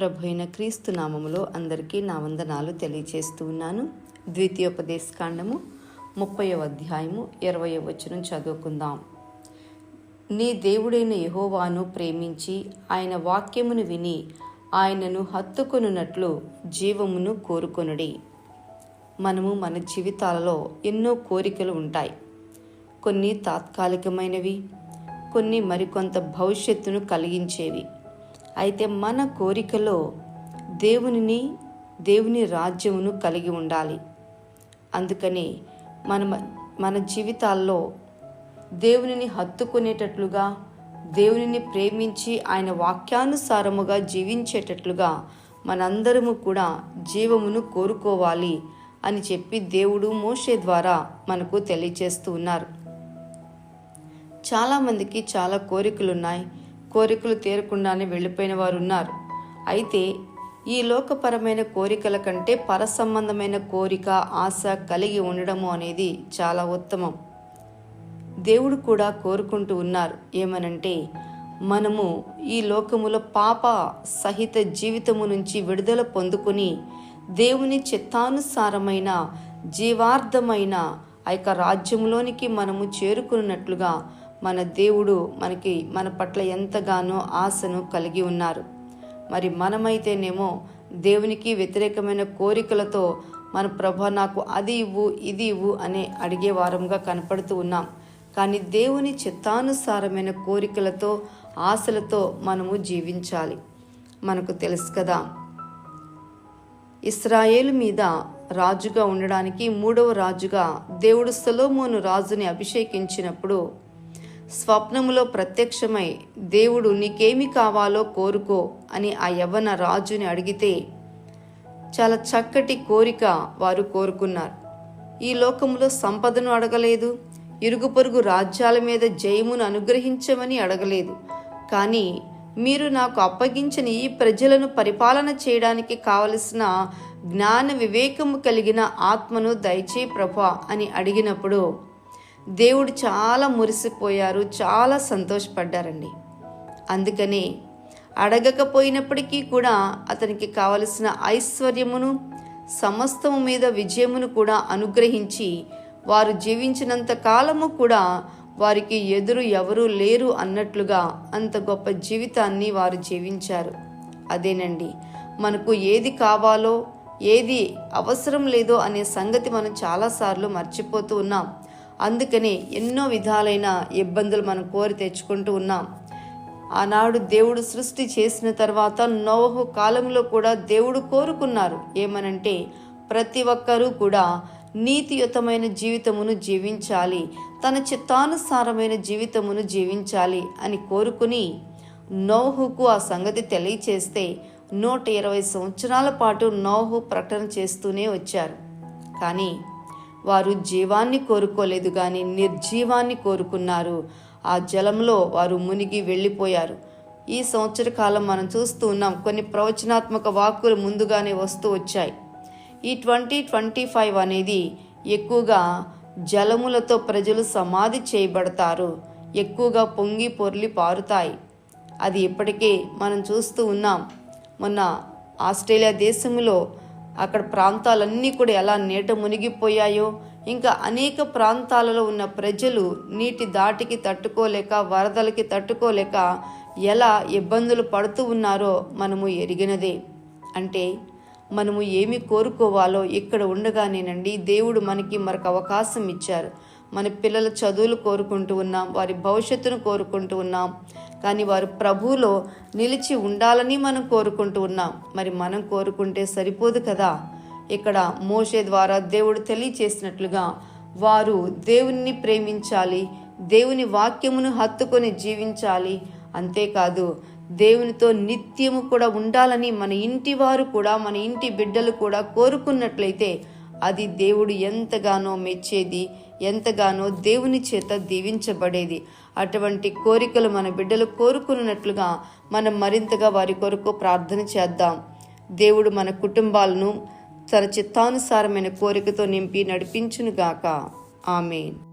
ప్రభు అయిన క్రీస్తు నామములో అందరికీ నా వందనాలు తెలియచేస్తూ ఉన్నాను. ద్వితీయోపదేశ కాండము ముప్పయో అధ్యాయము ఇరవై వచనం చదువుకుందాం. నీ దేవుడైన యహోవాను ప్రేమించి ఆయన వాక్యమును విని ఆయనను హత్తుకొనున్నట్లు జీవమును కోరుకొనుడి. మనము మన జీవితాలలో ఎన్నో కోరికలు ఉంటాయి. కొన్ని తాత్కాలికమైనవి కొన్ని మరికొంత భవిష్యత్తును కలిగించేవి. అయితే మన కోరికలో దేవునిని దేవుని రాజ్యమును కలిగి ఉండాలి. అందుకని మన మన జీవితాల్లో దేవునిని హత్తుకునేటట్లుగా దేవునిని ప్రేమించి ఆయన వాక్యానుసారముగా జీవించేటట్లుగా మనందరము కూడా జీవమును కోరుకోవాలి అని చెప్పి దేవుడు మోషే ద్వారా మనకు తెలియచేస్తూ ఉన్నారు. చాలామందికి చాలా కోరికలు ఉన్నాయి కోరికలు తీరకుండానే వెళ్ళిపోయిన వారు ఉన్నారు అయితే ఈ లోకపరమైన కోరికల కంటే పరసంబంధమైన కోరిక ఆశ కలిగి ఉండడము అనేది చాలా ఉత్తమం. దేవుడు కూడా కోరుకుంటూ ఉన్నారు. ఏమనంటే మనము ఈ లోకములో పాప సహిత జీవితము నుంచి విడుదల పొందుకుని దేవుని చిత్తానుసారమైన జీవార్థమైన ఆ యొక్క రాజ్యంలోనికి మనము చేరుకున్నట్లుగా మన దేవుడు మనకి మన పట్ల ఎంతగానో ఆశను కలిగి ఉన్నారు. మరి మనమైతేనేమో దేవునికి వ్యతిరేకమైన కోరికలతో మన ప్రభ నాకు అది ఇవ్వు ఇది ఇవ్వు అనే అడిగేవారంగా కనపడుతూ ఉన్నాం. కానీ దేవుని చిత్తానుసారమైన కోరికలతో ఆశలతో మనము జీవించాలి. మనకు తెలుసు కదా ఇస్రాయేలు మీద రాజుగా ఉండడానికి మూడవ రాజుగా దేవుడు సొలోమోను రాజుని అభిషేకించినప్పుడు స్వప్నములో ప్రత్యక్షమై దేవుడు నీకేమి కావాలో కోరుకో అని ఆ యవ్వన రాజుని అడిగితే చాలా చక్కటి కోరిక వారు కోరుకున్నారు. ఈ లోకంలో సంపదను అడగలేదు ఇరుగు పొరుగు రాజ్యాల మీద జయమును అనుగ్రహించమని అడగలేదు. కానీ మీరు నాకు అప్పగించిన ఈ ప్రజలను పరిపాలన చేయడానికి కావలసిన జ్ఞాన వివేకము కలిగిన ఆత్మను దయచే ప్రభా అని అడిగినప్పుడు దేవుడు చాలా మురిసిపోయారు చాలా సంతోషపడ్డారండి. అందుకనే అడగకపోయినప్పటికీ కూడా అతనికి కావలసిన ఐశ్వర్యమును సమస్తము మీద విజయమును కూడా అనుగ్రహించి వారు జీవించినంత కాలము కూడా వారికి ఎదురు ఎవరూ లేరు అన్నట్లుగా అంత గొప్ప జీవితాన్ని వారు జీవించారు. అదేనండి మనకు ఏది కావాలో ఏది అవసరం లేదో అనే సంగతి మనం చాలాసార్లు మర్చిపోతూ ఉన్నాం. అందుకని ఎన్నో విధాలైన ఇబ్బందులు మనం కోరి తెచ్చుకుంటూ ఉన్నాం. ఆనాడు దేవుడు సృష్టి చేసిన తర్వాత నోహు కాలంలో కూడా దేవుడు కోరుకున్నారు. ఏమనంటే ప్రతి ఒక్కరూ కూడా నీతియుతమైన జీవితమును జీవించాలి తన చిత్తానుసారమైన జీవితమును జీవించాలి అని కోరుకుని నోహుకు ఆ సంగతి తెలియచేస్తే నూట ఇరవై సంవత్సరాల పాటు నోహు ప్రకటన చేస్తూనే వచ్చారు. కానీ వారు జీవాన్ని కోరుకోలేదు కానీ నిర్జీవాన్ని కోరుకున్నారు. ఆ జలంలో వారు మునిగి వెళ్ళిపోయారు. ఈ సంవత్సర కాలం మనం చూస్తూ ఉన్నాం కొన్ని ప్రవచనాత్మక వాక్కులు ముందుగానే వస్తూ వచ్చాయి. ఈ ట్వంటీ ట్వంటీ ఫైవ్ అనేది ఎక్కువగా జలములతో ప్రజలు సమాధి చేయబడతారు ఎక్కువగా పొంగి పొర్లి పారుతాయి. అది ఇప్పటికే మనం చూస్తూ ఉన్నాం. మొన్న ఆస్ట్రేలియా దేశంలో అక్కడ ప్రాంతాలన్నీ కూడా ఎలా నీట మునిగిపోయాయో ఇంకా అనేక ప్రాంతాలలో ఉన్న ప్రజలు నీటి దాటికి తట్టుకోలేక వరదలకి తట్టుకోలేక ఎలా ఇబ్బందులు పడుతూ ఉన్నారో మనము ఎరిగినదే. అంటే మనము ఏమి కోరుకోవాలో ఇక్కడ ఉండగానేనండి దేవుడు మనకి మరొక అవకాశం ఇచ్చారు. మన పిల్లల చదువులు కోరుకుంటూ ఉన్నాం వారి భవిష్యత్తును కోరుకుంటూ ఉన్నాం. కానీ వారు ప్రభువులో నిలిచి ఉండాలని మనం కోరుకుంటూ ఉన్నాం. మరి మనం కోరుకుంటే సరిపోదు కదా? ఇక్కడ మోషే ద్వారా దేవుడు తెలియచేసినట్లుగా వారు దేవుణ్ణి ప్రేమించాలి దేవుని వాక్యమును హత్తుకొని జీవించాలి. అంతేకాదు దేవునితో నిత్యము కూడా ఉండాలని మన ఇంటి వారు కూడా మన ఇంటి బిడ్డలు కూడా కోరుకున్నట్లయితే అది దేవుడు ఎంతగానో మెచ్చేది ఎంతగానో దేవుని చేత దీవించబడేది. అటువంటి కోరికలు మన బిడ్డలు కోరుకున్నట్లుగా మనం మరింతగా వారి కొరకు ప్రార్థన చేద్దాం. దేవుడు మన కుటుంబాలను తన చిత్తానుసారమైన కోరికతో నింపి నడిపించునుగాక. ఆమెన్.